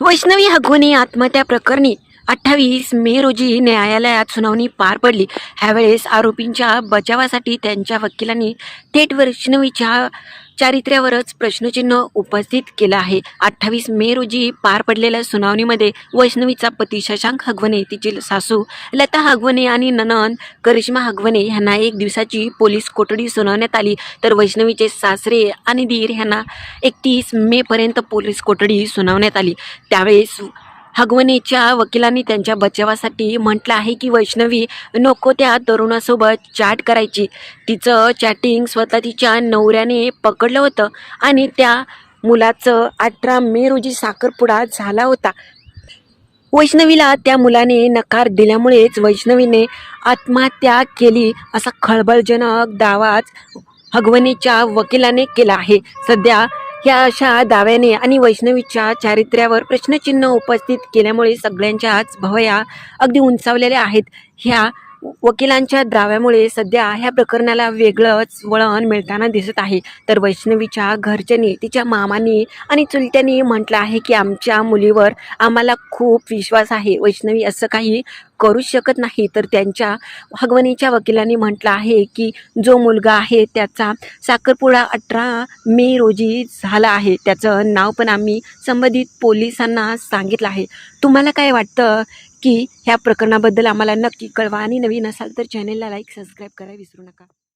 वैष्णवी हगवणे आत्महत्या प्रकरणी अठ्ठावीस मे रोजी न्यायालयात सुनावणी पार पडली. ह्यावेळेस आरोपींच्या बचावासाठी त्यांच्या वकिलांनी थेट वैष्णवीच्या चारित्र्यावरच प्रश्नचिन्ह उपस्थित केलं आहे. अठ्ठावीस मे रोजी पार पडलेल्या सुनावणीमध्ये वैष्णवीचा पती शशांक हगवणे तिची सासू लता हगवणे आणि ननन करिश्मा हगवणे यांना एक दिवसाची पोलीस कोठडी सुनावण्यात आली. तर वैष्णवीचे सासरे आणि दीर यांना एकतीस मेपर्यंत पोलीस कोठडी सुनावण्यात आली. त्यावेळेस हगवणीच्या वकिलांनी त्यांच्या बचावासाठी म्हटलं आहे की वैष्णवी नको त्या तरुणासोबत चॅट करायची. तिचं चॅटिंग स्वतः तिच्या नवऱ्याने पकडलं होतं आणि त्या मुलाचं अठरा मे रोजी साखरपुडा झाला होता. वैष्णवीला त्या मुलाने नकार दिल्यामुळेच वैष्णवीने आत्महत्या केली असा खळबळजनक दावाच हगवणीच्या वकिलाने केला आहे. सध्या ह्या अशा दाव्याने आणि वैष्णवीच्या चारित्र्यावर प्रश्नचिन्ह उपस्थित केल्यामुळे सगळ्यांच्याच भवया अगदी उंचावलेल्या आहेत. ह्या वकिलांच्या दाव्यामुळे सध्या ह्या प्रकरणाला वेगळंच वळण मिळताना दिसत आहे. तर वैष्णवीच्या घरच्यांनी तिच्या मामांनी आणि चुलत्यांनी म्हटलं आहे की आमच्या मुलीवर आम्हाला खूप विश्वास आहे. वैष्णवी असं काही करू शकत नाही. तर त्यांच्या हगवणीच्या वकिलांनी म्हटलं आहे की जो मुलगा आहे त्याचा साखरपुडा अठरा मे रोजी झाला आहे. त्याचं नाव पण आम्ही संबंधित पोलिसांना सांगितलं आहे. तुम्हाला काय वाटतं की ह्या प्रकरणाबद्दल आम्हाला नक्की कळवा? आणि नवीन असाल तर चॅनेलला लाईक सबस्क्राईब करायला विसरू नका.